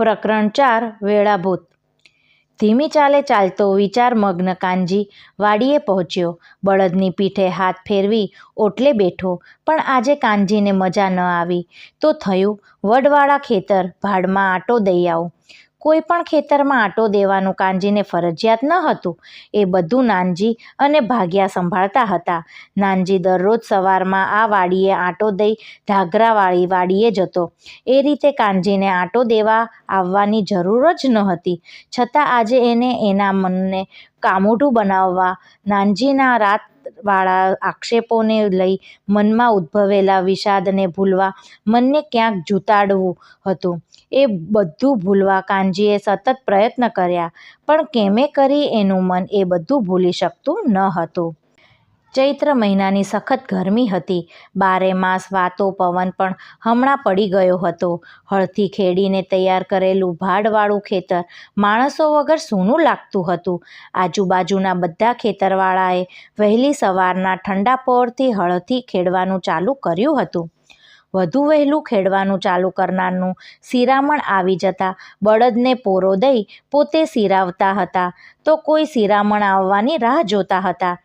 પ્રકરણ ચાર, વેળાભૂત. ધીમી ચાલે ચાલતો વિચારમગ્ન કાનજી વાડીએ પહોંચ્યો. બળદની પીઠે હાથ ફેરવી ઓટલે બેઠો, પણ આજે કાનજીને મજા ન આવી. તો થયું, વડવાળા ખેતર, ભાડમાં આટો દઈ આવું. કોઈ પણ ખેતરમાં આટો દેવાનું કાનજીને ફરજિયાત ન હતું. એ બધું નાનજી અને ભાગ્યા સંભાળતા હતા. નાનજી દરરોજ સવારમાં આ વાડીએ આટો દઈ ધાગરાવાળી વાડીએ જતો. એ રીતે કાનજીને આટો દેવા આવવાની જરૂર જ નહોતી છતાં આજે એને એના મનને કામોટું બનાવવા નાનજીના રાતવાળા આક્ષેપોને લઈ મનમાં ઉદ્ભવેલા વિષાદને ભૂલવા મનને ક્યાંક જૂતાડવું હતું. એ બધું ભૂલવા કાનજીએ સતત પ્રયત્ન કર્યા, પણ કેમે કરી એનું મન એ બધું ભૂલી શકતું ન હતું. ચૈત્ર મહિનાની સખત ગરમી હતી. બારે માસ વાતો પવન પણ હમણાં પડી ગયો હતો. હળથી ખેડીને તૈયાર કરેલું ભાડવાળું ખેતર માણસો વગર સૂનું લાગતું હતું. આજુબાજુના બધા ખેતરવાળાએ વહેલી સવારના ઠંડા પહોરથી હળથી ખેડવાનું ચાલુ કર્યું હતું. વધુ વહેલું ખેડવાનું ચાલુ કરનારનું શિરામણ આવી જતાં બળદને પોરો દઈ પોતે શિરાવતા હતા. તો કોઈ શિરામણ આવવાની રાહ જોતા હતા.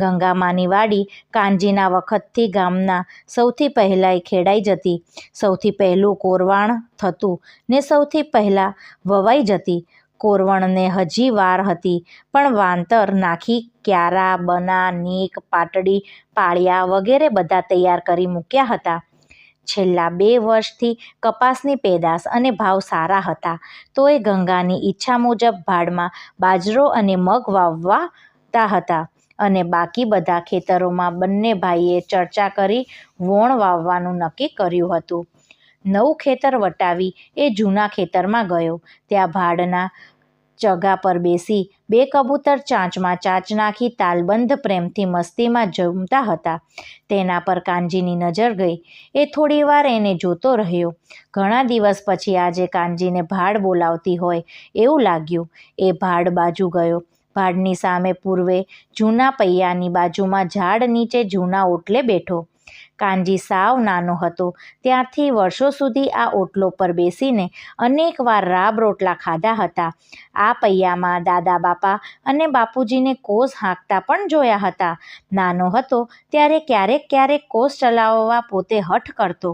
ગંગામાની વાડી કાનજીના વખતથી ગામના સૌથી પહેલાંય ખેડાઈ જતી. સૌથી પહેલું કોરવાણ થતું ને સૌથી પહેલાં વવાઈ જતી. કોરવણને હજી વાર હતી, પણ વાંતર નાખી ક્યારા, બના, નીક, પાટડી, પાળિયા વગેરે બધા તૈયાર કરી મૂક્યા હતા. છેલ્લા બે વર્ષથી કપાસની પેદાશ અને ભાવ સારા હતા. તોય ગંગાની ઈચ્છા મુજબ ભાડમાં બાજરો અને મગ વાવવાતા હતા અને બાકી બધા ખેતરોમાં બંને ભાઈએ ચર્ચા કરી વોણ વાવવાનું નક્કી કર્યું હતું. નવું ખેતર વટાવી એ જૂના ખેતરમાં ગયો. ત્યાં ભાડના ચગા પર બેસી બે કબૂતર ચાંચમાં ચાંચ નાખી તાલબંધ પ્રેમથી મસ્તીમાં જમતા હતા. તેના પર કાનજીની નજર ગઈ. એ થોડીવાર એને જોતો રહ્યો. ઘણા દિવસ પછી આજે કાનજીને ભાડ બોલાવતી હોય એવું લાગ્યું. એ ભાડ બાજુ ગયો. ભાડની સામે પૂર્વે જૂના પૈયાની બાજુમાં ઝાડ નીચે જૂના ઓટલે બેઠો. કાનજી સાવ નાનો હતો. ત્યારથી વર્ષો સુધી આ ઓટલો પર બેસીને અનેકવાર રાબ રોટલા ખાધા હતા. આ પૈયામાં દાદા બાપા અને બાપુજીને કોસ હાંકતા પણ જોયા હતા. નાનો હતો ત્યારે ક્યારેક ક્યારેક કોસ ચલાવવા પોતે હઠ કરતો.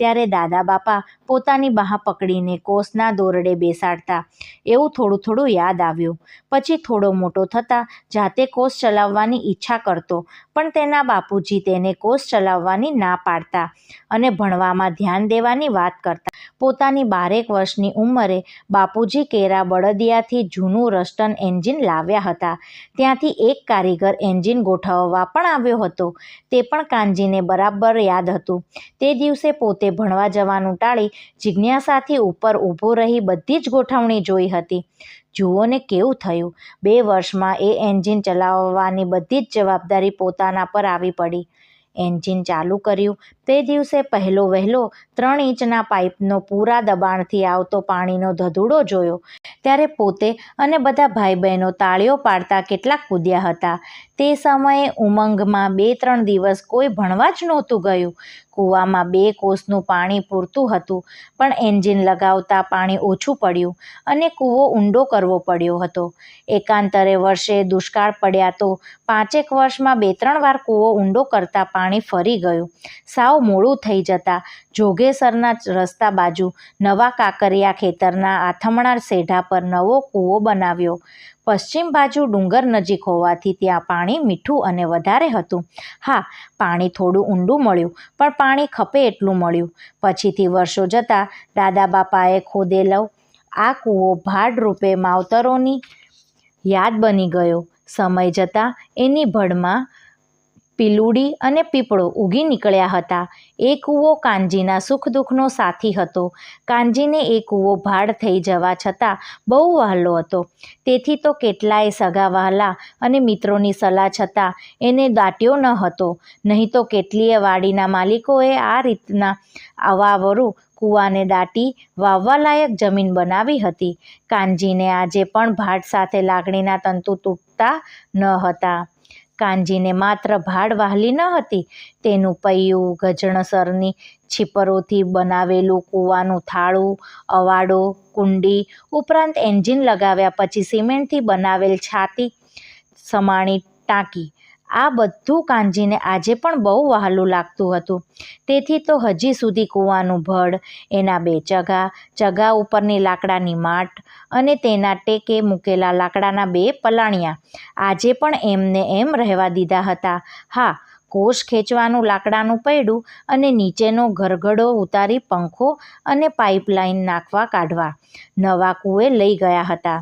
ત્યારે દાદા બાપા પોતાની બાહ પકડીને કોસના દોરડે બેસાડતા. એવું થોડું થોડું યાદ આવ્યું. પછી થોડો મોટો થતાં જાતે કોસ ચલાવવાની ઈચ્છા કરતો, પણ તેના બાપુજી તેને કોસ ચલાવવાની ના પાડતા અને ભણવામાં ધ્યાન દેવાની વાત કરતા. પોતાની બારેક વર્ષની ઉંમરે બાપુજી કેરા બળદિયાથી જૂનું રસ્ટન એન્જિન લાવ્યા હતા. ત્યાંથી એક કારીગર એન્જિન ગોઠવવા પણ આવ્યો હતો. તે પણ કાનજીને બરાબર યાદ હતું. તે દિવસે પોતે ભણવા જવાનું ટાળી જિજ્ઞાસાથી ઉપર ઊભો રહી બધી જ ગોઠવણી જોઈ હતી. જુઓ ને કેવું થયું. બે વર્ષમાં એ એન્જિન ચલાવવાની બધી જ જવાબદારી પોતાના પર આવી પડી. એન્જિન ચાલુ કર્યું. તે દિવસે પહેલો વહેલો ત્રણ ઇંચના પાઇપનો પૂરા દબાણથી આવતો પાણીનો ધધૂડો જોયો. ત્યારે પોતે અને બધા ભાઈ બહેનો તાળીઓ પાડતા કેટલાક કૂદ્યા હતા. તે સમયે ઉમંગમાં બે ત્રણ દિવસ કોઈ ભણવા જ નહોતું ગયું. કૂવામાં બે કોસનું પાણી પૂરતું હતું, પણ એન્જિન લગાવતા પાણી ઓછું પડ્યું અને કૂવો ઊંડો કરવો પડ્યો હતો. એકાંતરે વર્ષે દુષ્કાળ પડ્યા તો પાંચેક વર્ષમાં બે ત્રણ વાર કૂવો ઊંડો કરતાં પાણી ફરી ગયું. સાવ મોડું થઈ જતાં જોગેસરના રસ્તા બાજુ નવા કાંકરિયા ખેતરના આથમણા શેઢા પર નવો કૂવો બનાવ્યો. પશ્ચિમ બાજુ ડુંગર નજીક હોવાથી ત્યાં પાણી મીઠું અને વધારે હતું. હા, પાણી થોડું ઊંડું મળ્યું, પણ પાણી ખપે એટલું મળ્યું. પછીથી વર્ષો જતાં દાદા બાપાએ ખોદેલો, આ કૂવો ભાડરૂપે માવતરોની યાદ બની ગયો. સમય જતાં એની ભડમાં પીલુડી અને પીપળો ઉગી નીકળ્યા હતા. એ કૂવો કાનજીના સુખ દુઃખનો સાથી હતો. કાનજીને એ કૂવો ભાડ થઈ જવા છતાં બહુ વહાલો હતો. તેથી તો કેટલાય સગા વહાલા અને મિત્રોની સલાહ છતાં એને દાટ્યો ન હતો. નહીં તો કેટલીય વાડીના માલિકોએ આ રીતના અવાવરું કૂવાને દાટી વાવવાલાયક જમીન બનાવી હતી. કાનજીને આજે પણ ભાડ સાથે લાગણીના તંતુ તૂટતા ન હતા. કાનજીને માત્ર ભાડ વહાલી ન હતી, તેનું પૈયું ગજણસરની છીપરોથી બનાવેલું કૂવાનું થાળું, અવાડો, કુંડી, ઉપરાંત એન્જિન લગાવ્યા પછી સિમેન્ટથી બનાવેલ છાતી, સમાણી ટાંકી આ બધું કાનજીને આજે પણ બહુ વહાલું લાગતું હતું. તેથી તો હજી સુધી કૂવાનું ભડ એના બે ચગા ચગા ઉપરની લાકડાની માટ અને તેના ટેકે મૂકેલા લાકડાના બે પલાણિયા. આજે પણ એમને એમ રહેવા દીધા હતા, હા, કોષ ખેંચવાનું લાકડાનું પૈડું અને નીચેનો ઘરઘડો ઉતારી પંખો અને પાઇપલાઇન નાખવા કાઢવા. નવા કૂએ લઈ ગયા હતા.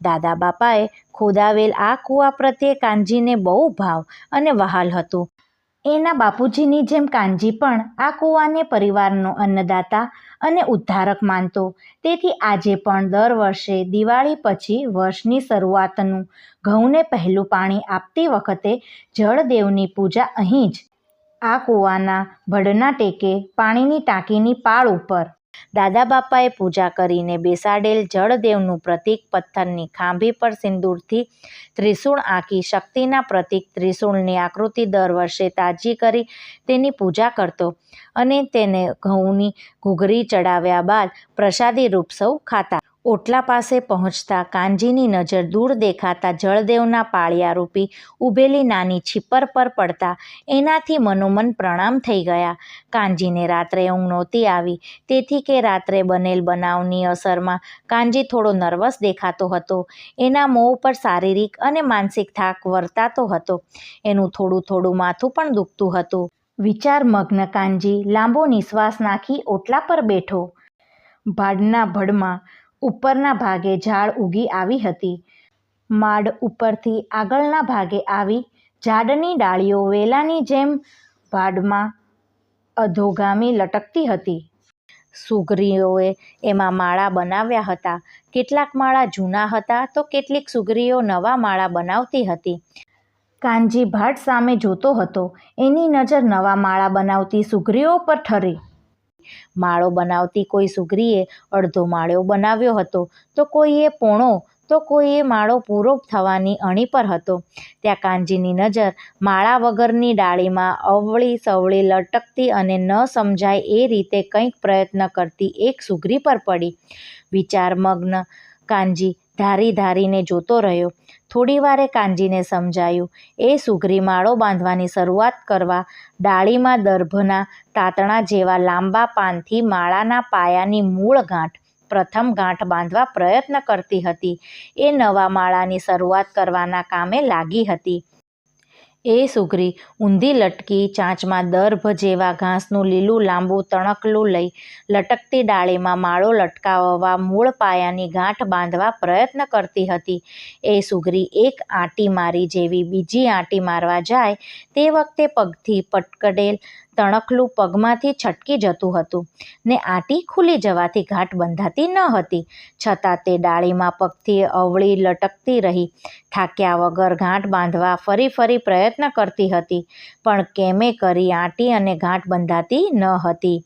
દાદા બાપાએ ખોદાવેલ આ કૂવા પ્રત્યે કાનજીને બહુ ભાવ અને વહાલ હતું. એના બાપુજીની જેમ કાનજી પણ આ કૂવાને પરિવારનો અન્નદાતા અને ઉદ્ધારક માનતો. તેથી આજે પણ દર વર્ષે દિવાળી પછી વર્ષની શરૂઆતનું ઘઉંને પહેલું પાણી આપતી વખતે જળદેવની પૂજા અહીં જ આ કૂવાના ભડના ટેકે પાણીની ટાંકીની પાળ ઉપર દાદા બાપાએ પૂજા કરીને બેસાડેલ જળદેવનું પ્રતીક પથ્થરની ખાંભી પર સિંદૂરથી ત્રિશૂળ આંકી શક્તિના પ્રતીક ત્રિશૂળની આકૃતિ દર વર્ષે તાજી કરી તેની પૂજા કરતો અને તેને ઘઉંની ઘૂઘરી ચડાવ્યા બાદ પ્રસાદી રૂપ સૌ ખાતા. ઓટલા પાસે પહોંચતા કાનજીની નજર દૂર દેખાતા જળદેવના પાળિયારૂપી ઊભેલી નાની છીપર પર પડતા એનાથી મનોમન પ્રણામ થઈ ગયા. કાનજીને રાત્રે ઊંઘ નહોતી આવી, તેથી કે રાત્રે બનેલ બનાવની અસરમાં કાનજી થોડો નર્વસ દેખાતો હતો. એના મોં ઉપર શારીરિક અને માનસિક થાક વર્તાતો હતો. એનું થોડું થોડું માથું પણ દુખતું હતું. વિચારમગ્ન કાનજી લાંબો નિશ્વાસ નાખી ઓટલા પર બેઠો. ભાડના ભડમાં ઉપરના ભાગે ઝાડ ઉગી આવી હતી. માડ ઉપરથી આગળના ભાગે આવી ઝાડની ડાળીઓ વેલાની જેમ ભાડમાં અધોગામી લટકતી હતી. સુગરીઓએ એમાં માળા બનાવ્યા હતા. કેટલાક માળા જૂના હતા તો કેટલીક સુગરીઓ નવા માળા બનાવતી હતી. કાનજી ભાટ સામે જોતો હતો. એની નજર નવા માળા બનાવતી સુગરીઓ પર ઠરી. માળો બનાવતી કોઈ સુગરીએ અડધો માળો બનાવ્યો હતો, તો કોઈએ પોણો, તો કોઈએ માળો પૂરો થવાની અણી પર હતો. ત્યાં કાનજીની નજર માળા વગરની ડાળીમાં અવળી સવળી લટકતી અને ન સમજાય એ રીતે કંઈક પ્રયત્ન કરતી એક સુગરી પર પડી. વિચારમગ્ન કાનજી ધારી ધારીને જોતો રહ્યો. થોડીવારે કાનજીને સમજાયું, એ સુઘરી માળો બાંધવાની શરૂઆત કરવા ડાળીમાં દર્ભના તાતણા જેવા લાંબા પાનથી માળાના પાયાની મૂળ ગાંઠ, પ્રથમ ગાંઠ બાંધવા પ્રયત્ન કરતી હતી. એ નવા માળાની શરૂઆત કરવાના કામે લાગી હતી. એ સુઘરી ઊંધી લટકી ચાંચમાં દર્ભ જેવા ઘાસનું લીલું લાંબુ તણકલું લઈ લટકતી ડાળીમાં માળો લટકાવવા મૂળ પાયાની ગાંઠ બાંધવા પ્રયત્ન કરતી હતી. એ સુઘરી એક આંટી મારી જેવી બીજી આંટી મારવા જાય તે વખતે પગથી પટકડેલ તણખલું પગમાંથી છટકી જતું હતું ને આંટી ખુલી જવાથી ઘાટ બંધાતી ન હતી. છતાં તે ડાળીમાં પગથી અવળી લટકતી રહી. થાક્યા વગર ગાંઠ બાંધવા ફરી ફરી પ્રયત્ન કરતી હતી, પણ કેમે કરી આંટી અને ગાંઠ બંધાતી ન હતી.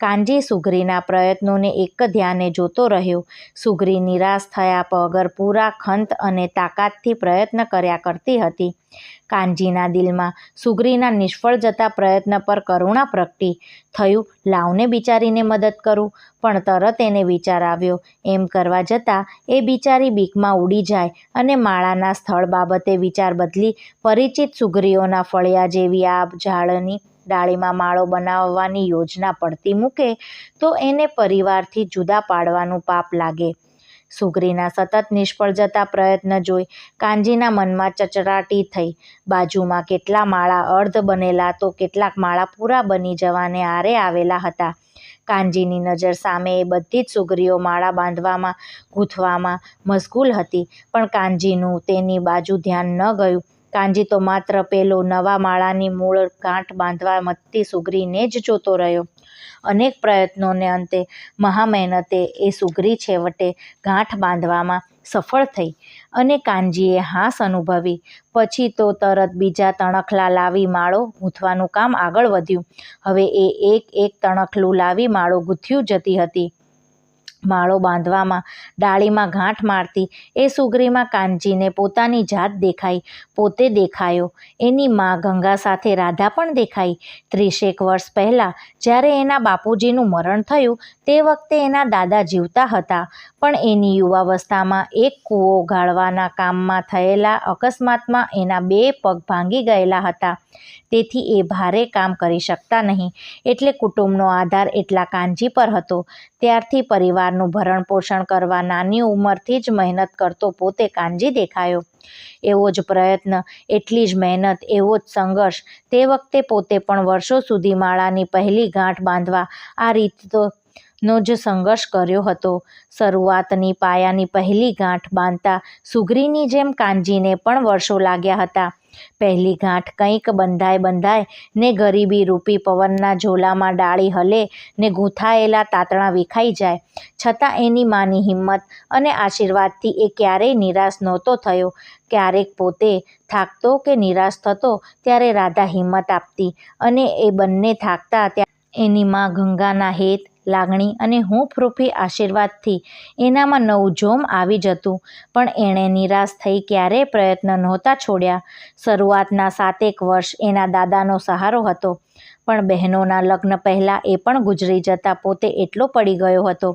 કાનજી સુગરીના પ્રયત્નોને એક ધ્યાને જોતો રહ્યો. સુગરી નિરાશ થયા વગર પૂરા ખંત અને તાકાતથી પ્રયત્ન કર્યા કરતી હતી. કાનજીના દિલમાં સુગરીના નિષ્ફળ જતા પ્રયત્ન પર કરુણા પ્રગટી. થયું, લાવને બિચારીને મદદ કરું, પણ તરત એને વિચાર આવ્યો, એમ કરવા જતાં એ બિચારી બીકમાં ઉડી જાય અને માળાના સ્થળ બાબતે વિચાર બદલી પરિચિત સુગરીઓના ફળિયા જેવી આ ઝાડની ડાળીમાં માળો બનાવવાની યોજના પડતી મૂકે, તો એને પરિવારથી જુદા પાડવાનું પાપ લાગે. સુગરીના સતત નિષ્ફળ જતા પ્રયત્ન જોઈ કાનજીના મનમાં ચચરાટી થઈ. બાજુમાં કેટલા માળા અર્ધ બનેલા તો કેટલાક માળા પૂરા બની જવાને આરે આવેલા હતા. કાનજીની નજર સામે એ બધી જ સુગરીઓ માળા બાંધવામાં, ગૂંથવામાં મશગુલ હતી, પણ કાનજીનું તેની બાજુ ધ્યાન ન ગયું. કાનજી તો માત્ર પેલો નવા માળાની મૂળ ગાંઠ બાંધવા મથતી સુગરીને જ જોતો રહ્યો. અનેક પ્રયત્નોને અંતે મહામહેનતે એ સુગરી છેવટે ગાંઠ બાંધવામાં સફળ થઈ અને કાનજીએ હાસ અનુભવી. પછી તો તરત બીજા તણખલા લાવી માળો ગૂંથવાનું કામ આગળ વધ્યું. હવે એ એક એક તણખલું લાવી માળો ગૂંથ્યું જતી હતી. માળો બાંધવામાં ડાળીમાં ગાંઠ મારતી, એ સુગરીમાં કાનજીને પોતાની જાત દેખાઈ, પોતે દેખાયો. એની મા ગંગા સાથે રાધા પણ દેખાઈ. ત્રીસેક વર્ષ પહેલાં જ્યારે એના બાપુજીનું મરણ થયું, તે વખતે એના દાદા જીવતા હતા. પણ એની યુવાવસ્થામાં એક કૂવો ગાળવાના કામમાં થયેલા અકસ્માતમાં એના બે પગ ભાંગી ગયેલા હતા. તેથી એ ભારે કામ કરી શકતા નહીં. એટલે કુટુંબનો આધાર એટલા કાનજી પર હતો. ત્યારથી પરિવારનું ભરણ પોષણ કરવા નાની ઉંમરથી જ મહેનત કરતો પોતે કાનજી દેખાયો. એવો જ પ્રયત્ન, એટલી જ મહેનત, એવો જ સંઘર્ષ, તે વખતે પોતે પણ વર્ષો સુધી માળાની પહેલી ગાંઠ બાંધવા આ રીતનો નો જ સંઘર્ષ કર્યો હતો. શરૂઆતની પાયાની પહેલી ગાંઠ બાંધતા સુગરીની જેમ કાનજીને પણ વર્ષો લાગ્યા હતા. પહેલી ગાંઠ કંઈક બંધાય બંધાય ને ગરીબી રૂપી પવનના ઝોલામાં ડાળી હલે ને ગૂંથાયેલા તાતણા વિખાઈ જાય. છતાં એની માની હિંમત અને આશીર્વાદથી એ ક્યારેય નિરાશ નહોતો થયો. ક્યારેક પોતે થાકતો કે નિરાશ થતો ત્યારે રાધા હિંમત આપતી અને એ બંને થાકતા ત્યાં એની માં ગંગાના હેત લાગણી અને હૂંફરૂફી આશીર્વાદથી એનામાં નવું જોમ આવી જતું. પણ એણે નિરાશ થઈ ક્યારેય પ્રયત્ન નહોતા છોડ્યા. શરૂઆતના સાતેક વર્ષ એના દાદાનો સહારો હતો, પણ બહેનોના લગ્ન પહેલાં એ પણ ગુજરી જતા પોતે એટલો પડી ગયો હતો.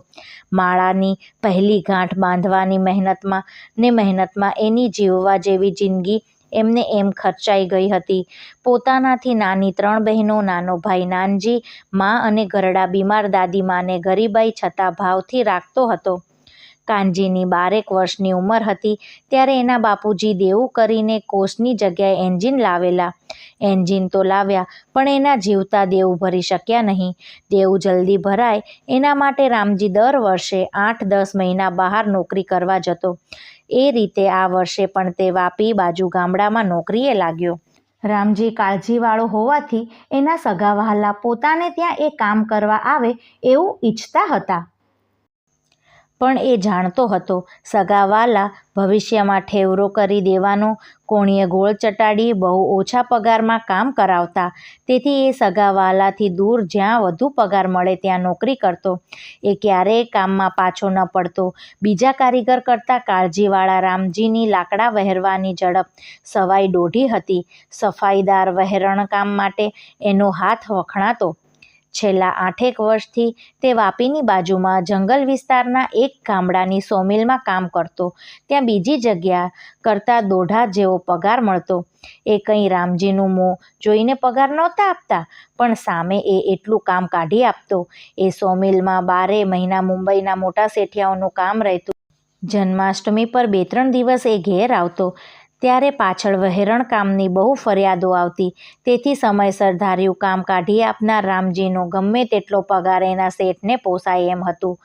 માળાની પહેલી ગાંઠ બાંધવાની મહેનતમાં ને મહેનતમાં એની જીવવા જેવી જિંદગી એમને એમ ખર્ચાઈ ગઈ હતી. પોતાનાથી નાની ત્રણ બહેનો, નાનો ભાઈ નાનજી, મા અને ઘરડા બીમાર દાદીમાને ગરીબાઈ છતાં ભાવથી રાખતો હતો. કાનજીની બારેક વર્ષની ઉંમર હતી ત્યારે એના બાપુજી દેવું કરીને કોષની જગ્યાએ એન્જિન લાવેલા. એન્જિન તો લાવ્યા, પણ એના જીવતા દેવું ભરી શક્યા નહીં. દેવું જલ્દી ભરાય, એના માટે રામજી દર વર્ષે આઠ દસ મહિના બહાર નોકરી કરવા જતો. એ રીતે આ વર્ષે પણ તે વાપી બાજુ ગામડામાં નોકરીએ લાગ્યો. રામજી કાળજીવાળો હોવાથી એના સગા વહાલા પોતાને ત્યાં એ કામ કરવા આવે એવું ઈચ્છતા હતા. પણ એ જાણતો હતો, સગાવાલા ભવિષ્યમાં ઠેવરો કરી દેવાનો, કોણીએ ગોળ ચટાડી બહુ ઓછા પગારમાં કામ કરાવતા. તેથી એ સગાવાલાથી દૂર જ્યાં વધુ પગાર મળે ત્યાં નોકરી કરતો. એ ક્યારેય કામમાં પાછો ન પડતો. બીજા કારીગર કરતાં કાળજીવાળા રામજીની લાકડા વહેરવાની ઝડપ સવાઈ દોઢી હતી. સફાઈદાર વહેરણ કામ માટે એનો હાથ વખણાતો. છેલ્લા આઠેક વર્ષથી તે વાપીની બાજુમાં જંગલ વિસ્તારના એક ગામડાની સોમિલમાં કામ કરતો. ત્યાં બીજી જગ્યા કરતાં દોઢા જેવો પગાર મળતો. એ કંઈ રામજીનું મોં જોઈને પગાર નહોતા આપતા, પણ સામે એ એટલું કામ કાઢી આપતો. એ સોમિલમાં બારે મહિના મુંબઈના મોટા શેઠિયાઓનું કામ રહેતું. જન્માષ્ટમી પર બે ત્રણ દિવસ એ ઘેર આવતો. ત્યારે પાછળ વહેરણકામની બહુ ફરિયાદો આવતી. તેથી સમયસર ધાર્યું કામ કાઢી આપનાર રામજીનો ગમે તેટલો પગાર એના શેઠને પોસાય એમ હતું.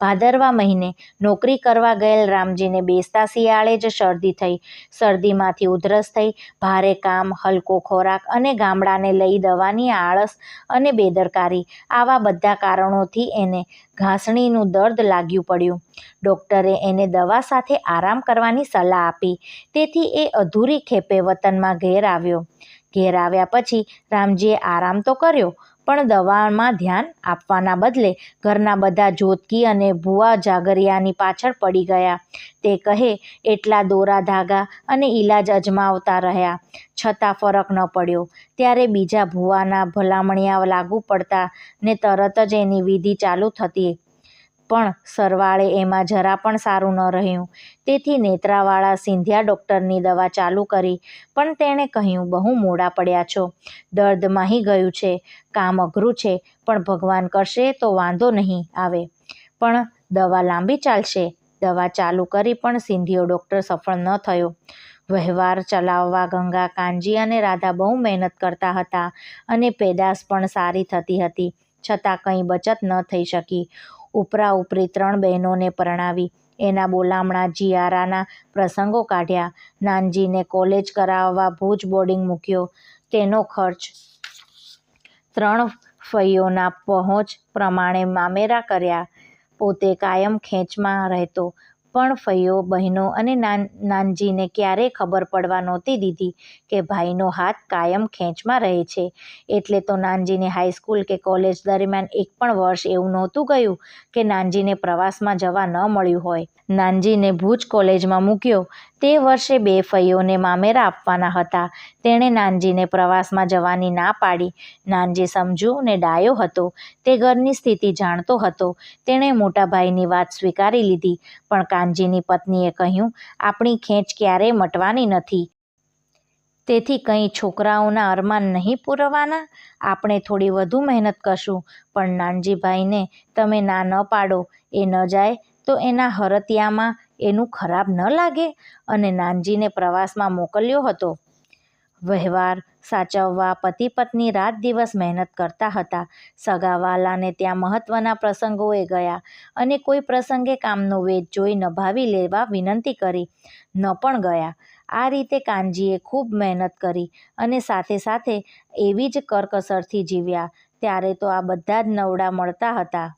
ભાદરવા મહિને નોકરી કરવા ગયેલ રામજીને બેસતા શિયાળે જ શરદી થઈ. શરદીમાંથી ઉધરસ થઈ. ભારે કામ, હલકો ખોરાક અને ગામડાને લઈ દવાની આળસ અને બેદરકારી. આવા બધા કારણોથી એને ઘાસણીનું દર્દ લાગ્યું પડ્યું. ડૉક્ટરે એને દવા સાથે આરામ કરવાની સલાહ આપી. તેથી એ અધૂરી ખેપે વતનમાં ઘેર આવ્યો. ઘેર આવ્યા પછી રામજીએ આરામ તો કર્યો પણ દવામાં ધ્યાન આપવાના બદલે ઘરના બધા જોતકી અને ભૂવા જાગરિયાની પાછળ પડી ગયા. તે કહે, એટલા દોરા ધાગા અને ઈલાજ અજમાવતા રહ્યા. છતાં ફરક ન પડ્યો. ત્યારે બીજા ભૂવાના ભલામણિયા લાગુ પડતા ને તરત જ એની વિધિ ચાલુ થતી. પણ સરવાળે એમાં જરા પણ સારું ન રહ્યું. તેથી નેત્રાવાળા સિંધિયા ડૉક્ટરની દવા ચાલુ કરી, પણ તેણે કહ્યું, બહુ મોડા પડ્યા છો. દર્દ માહી ગયું છે. કામ અઘરું છે, પણ ભગવાન કરશે તો વાંધો નહીં આવે. પણ દવા લાંબી ચાલશે. દવા ચાલુ કરી પણ સિંધિયો ડૉક્ટર સફળ ન થયો. વ્યવહાર ચલાવવા ગંગા, કાનજી અને રાધા બહુ મહેનત કરતા હતા અને પેદાશ પણ સારી થતી હતી. છતાં કંઈ બચત ન થઈ શકી. ઉપરા ઉપરી ત્રણ બહેનોને પરણાવી. એના બોલામણા જીયારાના પ્રસંગો કાઢ્યા. નાનજીને કોલેજ કરાવવા ભુજ બોર્ડિંગ મૂક્યો. તેનો ખર્ચ ત્રણ ફઈઓના પહોંચ પ્રમાણે મામેરા કર્યા. પોતે કાયમ ખેંચમાં રહેતો. પણ ફૈયો, બહેનો અને નાન, નાનજીને ક્યારેય ખબર પડવા નહોતી દીધી કે ભાઈનો હાથ કાયમ ખેંચમાં રહે છે. એટલે તો નાનજીને હાઈસ્કૂલ કે કોલેજ દરમિયાન એક પણ વર્ષ એવું નહોતું ગયું કે નાનજીને પ્રવાસમાં જવા ન મળ્યું હોય. નાનજીને ભુજ કોલેજમાં મૂક્યો. તે વર્ષે બે ફૈયોને મામેરા આપવાના હતા. તેણે નાનજીને પ્રવાસમાં જવાની ના પાડી. નાનજી સમજુ ને ડાયો હતો. તે ઘરની સ્થિતિ જાણતો હતો. તેણે મોટા ભાઈની વાત સ્વીકારી લીધી. પણ કાનજીની પત્નીએ કહ્યું, આપણી ખેંચ ક્યારેય મટવાની નથી. તેથી કંઈ છોકરાઓના અરમાન નહીં પૂરવાના? આપણે થોડી વધુ મહેનત કરશું. પણ નાનજીભાઈને તમે ના ન પાડો. એ ન જાય તો એના હરતિયામાં એનું ખરાબ ન લાગે. અને નાનજીને પ્રવાસમાં મોકલ્યો હતો. વ્યવહાર સાચવવા પતિ પત્ની રાત દિવસ મહેનત કરતા હતા. સગાવાલાને ત્યાં મહત્ત્વના પ્રસંગોએ ગયા અને કોઈ પ્રસંગે કામનો વેદ જોઈ નભાવી લેવા વિનંતી કરી. ન પણ ગયા. આ રીતે કાનજીએ ખૂબ મહેનત કરી અને સાથે સાથે એવી જ કરકસરથી જીવ્યા. ત્યારે તો આ બધા જ નવડા મળતા હતા.